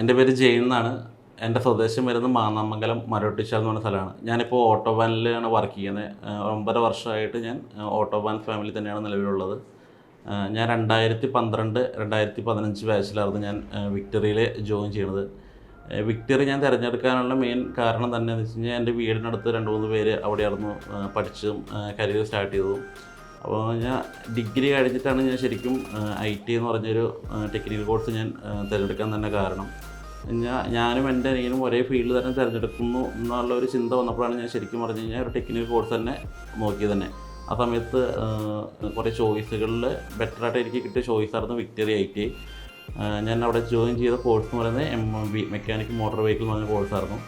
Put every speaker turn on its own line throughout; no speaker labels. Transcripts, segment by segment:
എന്റെ പേര് ജെയിൻ എന്നാണ്. എന്റെ സ്വദേശം വരുന്നത് മാന്നാമംഗലം മരോട്ടിച്ചാൽ എന്ന് പറഞ്ഞ സ്ഥലമാണ്. ഞാനിപ്പോൾ ഓട്ടോ വാനിലാണ് വർക്ക് ചെയ്യുന്നത് ഒമ്പത് വർഷമായിട്ട് ഞാൻ ഓട്ടോ വാൻ ഫാമിലി തന്നെയാണ് നിലവിലുള്ളത്. ഞാൻ രണ്ടായിരത്തി പന്ത്രണ്ട് രണ്ടായിരത്തി പതിനഞ്ച് ബാച്ചിലായിരുന്നു ഞാൻ വിക്ടറിയിൽ ജോയിൻ ചെയ്യണത് വിക്ടറി ഞാൻ തിരഞ്ഞെടുക്കാനുള്ള മെയിൻ കാരണം തന്നെ എന്ന് വെച്ച് കഴിഞ്ഞാൽ എന്റെ വീടിനടുത്ത് രണ്ട് മൂന്ന് പേര് അവിടെയായിരുന്നു പഠിച്ചതും കരിയർ സ്റ്റാർട്ട് ചെയ്തതും. അപ്പോൾ ഞാൻ ഡിഗ്രി കഴിഞ്ഞിട്ടാണ് ഞാൻ ശരിക്കും ഐ ടി എന്ന് പറഞ്ഞൊരു ടെക്നിക്കൽ കോഴ്സ് ഞാൻ തിരഞ്ഞെടുക്കാൻ തന്നെ കാരണം. ഞാൻ ഞാനും എന്റെ അനിയനും ഒരേ ഫീൽഡ് തന്നെ തിരഞ്ഞെടുക്കുന്നു എന്നുള്ള ഒരു ചിന്ത വന്നപ്പോഴാണ് ഞാൻ ശരിക്കും പറഞ്ഞു കഴിഞ്ഞാൽ ഒരു ടെക്നിക്കൽ കോഴ്സ് തന്നെ നോക്കിയത് തന്നെ. ആ സമയത്ത് കുറേ ചോയ്സുകളിൽ ബെറ്ററായിട്ട് എനിക്ക് കിട്ടിയ ചോയ്സായിരുന്നു വിക്ടറി ഐ ടി ഞാൻ അവിടെ ജോയിൻ ചെയ്ത കോഴ്സ് എന്ന് പറയുന്നത് M B mechanic motor vehicle എന്ന് പറഞ്ഞ കോഴ്സായിരുന്നു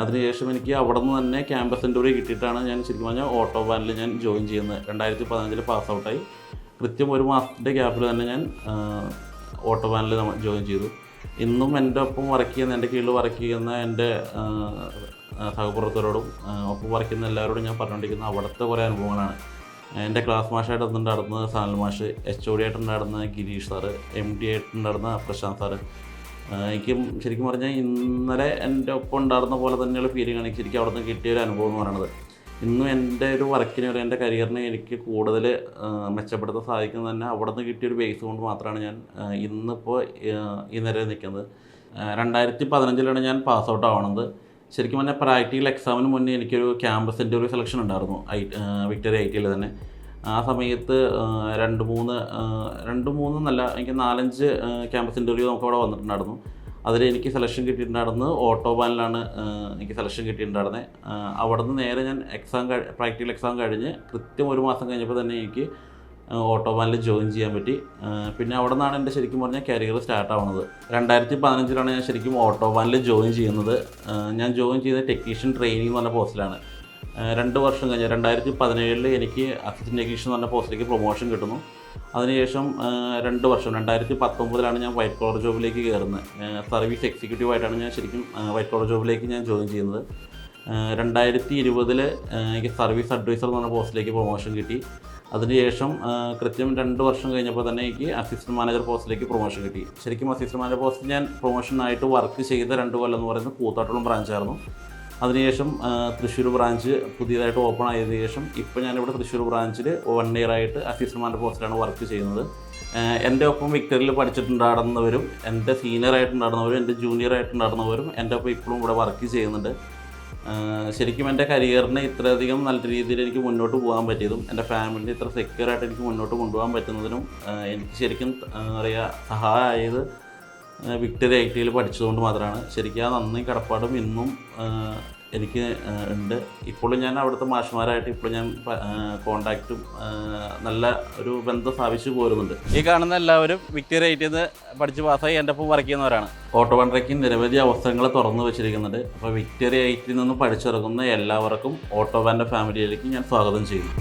അതിനുശേഷം എനിക്ക് അവിടെ നിന്ന് തന്നെ ക്യാമ്പസ് ഇന്റർവ്യൂ കിട്ടിയിട്ടാണ് ഞാൻ ശരിക്കും പറഞ്ഞാൽ ഓട്ടോ വാനിൽ ഞാൻ ജോയിൻ ചെയ്യുന്നത്. രണ്ടായിരത്തി പതിനഞ്ചിൽ പാസ് ഔട്ടായി കൃത്യം ഒരു മാസത്തിന്റെ ഗ്യാപ്പിൽ തന്നെ ഞാൻ ഓട്ടോ വാനിൽ ജോയിൻ ചെയ്തു. ഇന്നും എന്റെ ഒപ്പം വർക്ക് ചെയ്യുന്ന എന്റെ കീഴിൽ വർക്ക് ചെയ്യുന്ന എന്റെ സഹപ്രവർത്തകരോടും ഒപ്പം വർക്ക് ചെയ്യുന്ന എല്ലാവരോടും ഞാൻ പറഞ്ഞുകൊണ്ടിരിക്കുന്ന അവിടുത്തെ കുറേ അനുഭവങ്ങളാണ്. എന്റെ ക്ലാസ് മാഷായിട്ട് ഉണ്ടായിരുന്നത് സാനൽ മാഷ് എച്ച് ഒ ഡി ആയിട്ടുണ്ടായിരുന്ന ഗിരീഷ് സാറ് എം ഡി ആയിട്ടുണ്ടായിരുന്ന പ്രശാന്ത് സാറ് എനിക്കും ശരിക്കും പറഞ്ഞാൽ ഇന്നലെ എന്റെ ഒപ്പം ഉണ്ടായിരുന്ന പോലെ തന്നെയുള്ള ഫീലിംഗ് ആണ് ശരിക്കും അവിടെ നിന്ന് കിട്ടിയ ഒരു അനുഭവം എന്ന് പറയുന്നത് ഇന്നും എന്റെ ഒരു വർക്കിന് ഒരു എന്റെ കരിയറിനെ എനിക്ക് കൂടുതൽ മെച്ചപ്പെടുത്താൻ സാധിക്കുന്നത് തന്നെ അവിടെ നിന്ന് കിട്ടിയ ഒരു ബേസ് കൊണ്ട് മാത്രമാണ് ഞാൻ ഇന്നിപ്പോൾ ഈ നിലയിൽ നിൽക്കുന്നത്. രണ്ടായിരത്തി പതിനഞ്ചിലാണ് ഞാൻ പാസ് ഔട്ട് ആവണത്. ശരിക്കും പറഞ്ഞാൽ പ്രാക്ടിക്കൽ എക്സാമിന് മുന്നേ എനിക്കൊരു ക്യാമ്പസ് ഇന്റർവ്യൂ സെലക്ഷൻ ഉണ്ടായിരുന്നു. ഐ വിക്ടോറിയ ഐ ടിയിൽ തന്നെ. ആ സമയത്ത് രണ്ട് മൂന്ന് രണ്ട് മൂന്നല്ല എനിക്ക് നാലഞ്ച് ക്യാമ്പസ് ഇന്റർവ്യൂ നമുക്ക് അവിടെ വന്നിട്ടുണ്ടായിരുന്നു. അതിൽ എനിക്ക് സെലക്ഷൻ കിട്ടിയിട്ടുണ്ടായിരുന്നത് ഓട്ടോ ബാനിലാണ് എനിക്ക് സെലക്ഷൻ കിട്ടിയിട്ടുണ്ടായിരുന്നത് അവിടെ നിന്ന് നേരെ ഞാൻ എക്സാം പ്രാക്ടിക്കൽ എക്സാം കഴിഞ്ഞ് കൃത്യം ഒരു മാസം കഴിഞ്ഞപ്പോൾ തന്നെ എനിക്ക് ഓട്ടോ ബാനിൽ ജോയിൻ ചെയ്യാൻ പറ്റി. പിന്നെ അവിടെ നിന്നാണ് എന്റെ ശരിക്കും പറഞ്ഞാൽ കരിയർ സ്റ്റാർട്ട് ആവുന്നത് രണ്ടായിരത്തി പതിനഞ്ചിലാണ് ഞാൻ ശരിക്കും ഓട്ടോ ബാനിൽ ജോയിൻ ചെയ്യുന്നത് ഞാൻ ജോയിൻ ചെയ്ത ടെക്നീഷ്യൻ ട്രെയിനിങ് എന്ന് പറഞ്ഞ പോസ്റ്റിലാണ് രണ്ട് വർഷം കഴിഞ്ഞ് രണ്ടായിരത്തി പതിനേഴിൽ എനിക്ക് അസിസ്റ്റന്റ് ടെക്നീഷ്യൻ എന്ന് പറഞ്ഞ പോസ്റ്റിലേക്ക് പ്രൊമോഷൻ കിട്ടുന്നു. അതിനുശേഷം രണ്ട് വർഷം രണ്ടായിരത്തി പത്തൊമ്പതിലാണ് ഞാൻ വൈറ്റ് കോളർ ജോബിലേക്ക് കയറുന്നത്. സർവീസ് എക്സിക്യൂട്ടീവ് ആയിട്ടാണ് ഞാൻ ശരിക്കും വൈറ്റ് കോളർ ജോബിലേക്ക് ഞാൻ ജോയിൻ ചെയ്യുന്നത്. രണ്ടായിരത്തി ഇരുപതിൽ എനിക്ക് സർവീസ് അഡ്വൈസർ എന്ന് പറഞ്ഞ പോസ്റ്റിലേക്ക് പ്രൊമോഷൻ കിട്ടി. അതിനുശേഷം കൃത്യം രണ്ട് വർഷം കഴിഞ്ഞപ്പോൾ തന്നെ എനിക്ക് അസിസ്റ്റന്റ് മാനേജർ പോസ്റ്റിലേക്ക് പ്രൊമോഷൻ കിട്ടി. ശരിക്കും അസിസ്റ്റന്റ് മാനേജർ പോസ്റ്റിൽ ഞാൻ പ്രൊമോഷനായിട്ട് വർക്ക് ചെയ്ത രണ്ട് കൊല്ലം എന്ന് പറയുന്നത് കൂത്താട്ടുളം ബ്രാഞ്ചായിരുന്നു അതിനുശേഷം തൃശ്ശൂർ ബ്രാഞ്ച് പുതിയതായിട്ട് ഓപ്പൺ ആയതിനു ശേഷം ഇപ്പോൾ ഞാനിവിടെ തൃശ്ശൂർ ബ്രാഞ്ചിൽ വൺ ഇയർ ആയിട്ട് അസിസ്റ്റന്റ് പോസ്റ്റിലാണ് വർക്ക് ചെയ്യുന്നത്. എന്റെ ഒപ്പം വിക്ടറിയിൽ പഠിച്ചിട്ടുണ്ടാടുന്നവരും എന്റെ സീനിയർ ആയിട്ടുണ്ടാടുന്നവരും എന്റെ ജൂനിയർ ആയിട്ടുണ്ടാടുന്നവരും എന്റെ ഒപ്പം ഇപ്പോഴും ഇവിടെ വർക്ക് ചെയ്യുന്നുണ്ട്. ശരിക്കും എന്റെ കരിയറിനെ ഇത്രയധികം നല്ല രീതിയിൽ എനിക്ക് മുന്നോട്ട് പോകാൻ പറ്റിയതും എന്റെ ഫാമിലി ഇത്ര സെക്യൂർ ആയിട്ട് എനിക്ക് മുന്നോട്ട് കൊണ്ടുപോകാൻ പറ്റുന്നതിനും എനിക്ക് ശരിക്കും പറയുക സഹായമായത് വിക്ടറി ഐ ടിയിൽ പഠിച്ചതുകൊണ്ട് മാത്രമാണ്. ശരിക്കും ആ നന്ദി കടപ്പാടും ഇന്നും എനിക്ക് ഉണ്ട്. ഇപ്പോഴും ഞാൻ അവിടുത്തെ മാഷുമാരായിട്ട് ഇപ്പോഴും ഞാൻ കോണ്ടാക്റ്റും നല്ല ഒരു ബന്ധം സ്ഥാപിച്ചു പോരുന്നുണ്ട്. ഈ കാണുന്ന എല്ലാവരും വിക്ടറി ഐ നിന്ന് പഠിച്ച് പാസ്സായി എന്റെ ഒപ്പം വർക്ക് ചെയ്യുന്നവരാണ്. ഓട്ടോ വണ്ടറയ്ക്ക് നിരവധി അവസരങ്ങൾ തുറന്നു വെച്ചിരിക്കുന്നുണ്ട്. അപ്പോൾ വിക്ടറി ഐ ടി നിന്ന് പഠിച്ചിറങ്ങുന്ന എല്ലാവർക്കും ഓട്ടോ വാന്റെ ഫാമിലിയിലേക്ക് ഞാൻ സ്വാഗതം ചെയ്യുന്നു.